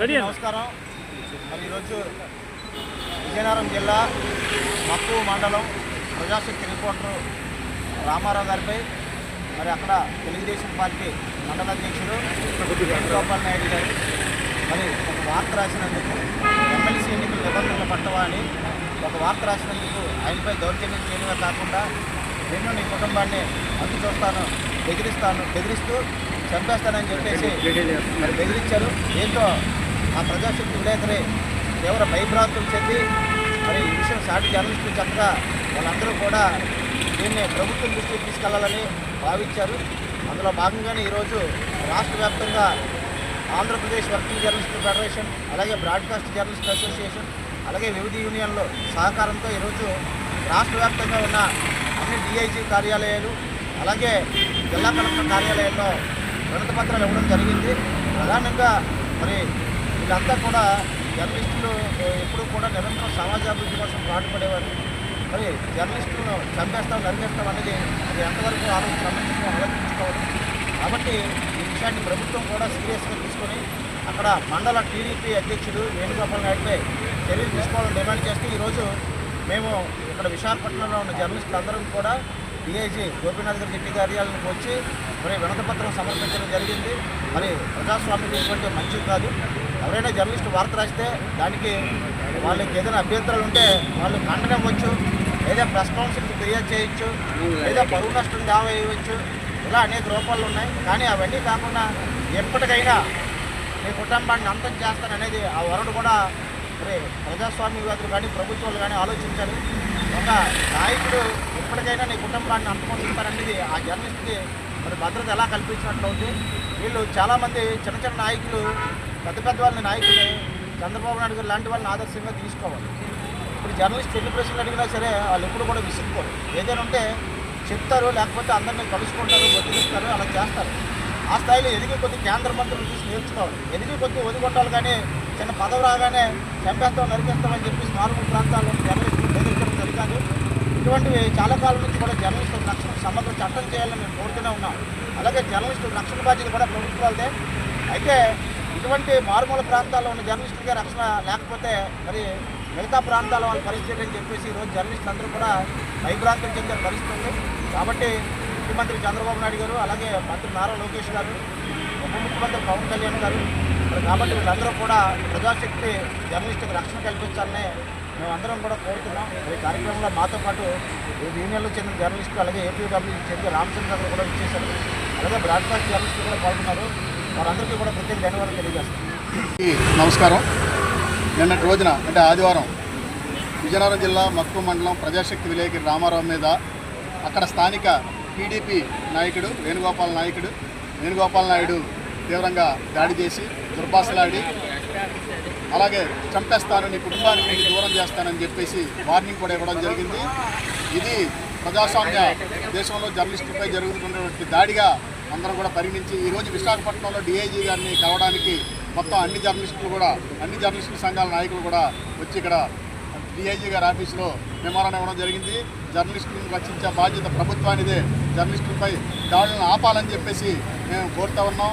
Ready నమస్కారం. మరి ఈరోజు విజయనగరం జిల్లా మక్కు మండలం ప్రజాశక్తి రిపోర్టర్ రామారావు గారిపై మరి అక్కడ తెలుగుదేశం పార్టీ మండల అధ్యక్షుడు గోపాల్ నాయుడు గారు మరి ఒక వార్త రాసినందుకు ఎమ్మెల్సీ ఎన్నికల నిబంధనలు పట్టవా అని ఒక వార్త రాసినందుకు ఆయనపై దౌర్జన్యం చేయడమే కాకుండా నేను నీ కుటుంబాన్ని అడ్డు చూస్తాను బెదిరిస్తాను బెదిరిస్తూ చంపేస్తానని చెప్పేసి మరి బెదిరించారు. దీంతో ఆ ప్రజాశక్తి విలేకరే తీవ్ర భయభ్రాంతులు చెంది మరి ఈ విషయం సాటి జర్నలిస్టులు చక్కగా వాళ్ళందరూ కూడా దీన్ని ప్రభుత్వం దృష్టికి తీసుకెళ్ళాలని భావించారు. అందులో భాగంగానే ఈరోజు రాష్ట్ర వ్యాప్తంగా ఆంధ్రప్రదేశ్ వర్కింగ్ జర్నలిస్టుల ఫెడరేషన్ అలాగే బ్రాడ్కాస్ట్ జర్నలిస్ట్ అసోసియేషన్ అలాగే వివిధ యూనియన్లు సహకారంతో ఈరోజు రాష్ట్ర వ్యాప్తంగా ఉన్న అన్ని డిఐజీ కార్యాలయాలు అలాగే జిల్లా కలెక్టర్ కార్యాలయాల్లో వినతి పత్రాలు ఇవ్వడం జరిగింది. ప్రధానంగా మరి వీళ్ళంతా కూడా జర్నలిస్టులు ఎప్పుడు కూడా నిరంతరం సమాజాభివృద్ధి కోసం పాటుపడేవారు. మరి జర్నలిస్టులను చంపేస్తాం నరికేస్తాం అనేది అది ఎంతవరకు ఆలోచన సమంజసం ఆలోచించుకోవాలి. కాబట్టి ఈ విషయాన్ని ప్రభుత్వం కూడా సీరియస్గా తీసుకొని అక్కడ మండల టీడీపీ అధ్యక్షుడు వేణుగోపాల్ నాయుడుపై చర్యలు తీసుకోవాలని డిమాండ్ చేస్తూ ఈరోజు మేము ఇక్కడ విశాఖపట్నంలో ఉన్న జర్నలిస్టులు అందరం కూడా డిఐజీ గోపీనాథ్ గారి జట్టి కార్యాలయానికి వచ్చి మరి వినతపత్రం సమర్పించడం జరిగింది. మరి ప్రజాస్వామ్యం ఇటువంటి మంచిది కాదు. ఎవరైనా జర్నలిస్ట్ వార్త రాస్తే దానికి వాళ్ళకి ఏదైనా అభ్యంతరాలు ఉంటే వాళ్ళు ఖండన ఇవ్వచ్చు లేదా ప్రెస్ కౌన్సిల్కి ఫిర్యాదు చేయొచ్చు లేదా పరువు నష్టం దావా వేయవచ్చు ఇలా అనేక రూపాలు ఉన్నాయి. కానీ అవన్నీ కాకుండా ఎప్పటికైనా మీ కుటుంబాన్ని అంతం చేస్తాననేది ఆ వరడు కూడా మరి ప్రజాస్వామ్యవాదులు కానీ ప్రభుత్వాలు కానీ ఆలోచించాలి ఒక నాయకుడు ఎప్పటికైనా నీ కుటుంబాన్ని అంతమొందిస్తారనేది ఆ జర్నలిస్ట్కి మరి భద్రత ఎలా కల్పించినట్లు ఉంది వీళ్ళు చాలామంది చిన్న చిన్న నాయకులు పెద్ద పెద్ద వాళ్ళని నాయకులు చంద్రబాబు నాయుడు గారు లాంటి వాళ్ళని ఆదర్శంగా తీసుకోవాలి. ఇప్పుడు జర్నలిస్ట్ ఎన్ని ప్రశ్నలు అడిగినా సరే వాళ్ళు ఎప్పుడు కూడా విసుక్కోరు. ఏదైనా ఉంటే చెప్తారు లేకపోతే అందరినీ కలుసుకుంటారు బతికిస్తారు అలా చేస్తారు. ఆ స్థాయిలో ఎదిగి కొద్ది కేంద్ర మంత్రులు చూసి నేర్చుకోవాలి. ఎదిగి కొద్ది ఒదిగొట్టాలి కానీ చిన్న పదవి రాగానే చంపేస్తాం నరికేస్తామని చెప్పి నాలుగు ప్రాంతాల్లో జర్నలిస్టులు బెదిరించడం జరిగాదు ఇటువంటివి చాలా కాలం నుంచి కూడా జర్నలిస్టుల రక్షణ సమగ్ర చట్టం చేయాలని మేము కోరుతూనే ఉన్నాం. అలాగే జర్నలిస్టుల రక్షణ బాధ్యత కూడా ప్రభుత్వాలదే. అయితే ఇటువంటి మారుమూల ప్రాంతాల్లో ఉన్న జర్నలిస్టులకే రక్షణ లేకపోతే మరి మిగతా ప్రాంతాల వాళ్ళ పరిస్థితి అని చెప్పేసి ఈరోజు జర్నలిస్టులు అందరూ కూడా భయభ్రాంతులు చెందే పరిస్థితి ఉంది కాబట్టి ముఖ్యమంత్రి చంద్రబాబు నాయుడు గారు అలాగే మంత్రి నారా లోకేష్ గారు ఉప ముఖ్యమంత్రి పవన్ కళ్యాణ్ గారు మరి కాబట్టి వీళ్ళందరూ కూడా ప్రజాశక్తి జర్నలిస్టులకు రక్షణ కల్పించాలని మేమందరం కూడా కోరుతున్నాం. ఈ కార్యక్రమంలో మాతో పాటు యూనియన్లో చెందిన జర్నలిస్టులు అలాగే ఏపీడబ్ల్యూ చెందిన రామచంద్ర గారు కూడా ఇచ్చేశారు అలాగే బ్రాడ్కాస్ట్ జర్నలిస్టులు కూడా పాల్గొన్నారు. వారందరికీ కూడా ప్రత్యేక ధన్యవాదాలు తెలియజేస్తాం నమస్కారం. నిన్నటి రోజున అంటే ఆదివారం విజయనగరం జిల్లా మక్కువ మండలం ప్రజాశక్తి విలేకరి రామారావు మీద అక్కడ స్థానిక టీడీపీ నాయకుడు వేణుగోపాల్ నాయకుడు వేణుగోపాల్ నాయుడు తీవ్రంగా దాడి చేసి దుర్భాషలాడి అలాగే చంపేస్తాను నీ కుటుంబానికి నేను దూరం చేస్తానని చెప్పేసి వార్నింగ్ కూడా ఇవ్వడం జరిగింది. ఇది ప్రజాస్వామ్య దేశంలో జర్నలిస్టులపై జరుగుతున్నటువంటి దాడిగా అందరం కూడా పరిగణించి ఈరోజు విశాఖపట్నంలో డిఐజీ గారిని కలవడానికి మొత్తం అన్ని జర్నలిస్టులు కూడా అన్ని జర్నలిస్టుల సంఘాల నాయకులు కూడా వచ్చి ఇక్కడ డిఐజీ గారి ఆఫీసులో మెమోరాండం ఇవ్వడం జరిగింది. జర్నలిస్టులను రక్షించే బాధ్యత ప్రభుత్వానిదే. జర్నలిస్టులపై దాడులను ఆపాలని చెప్పేసి మేము కోరుతా ఉన్నాం.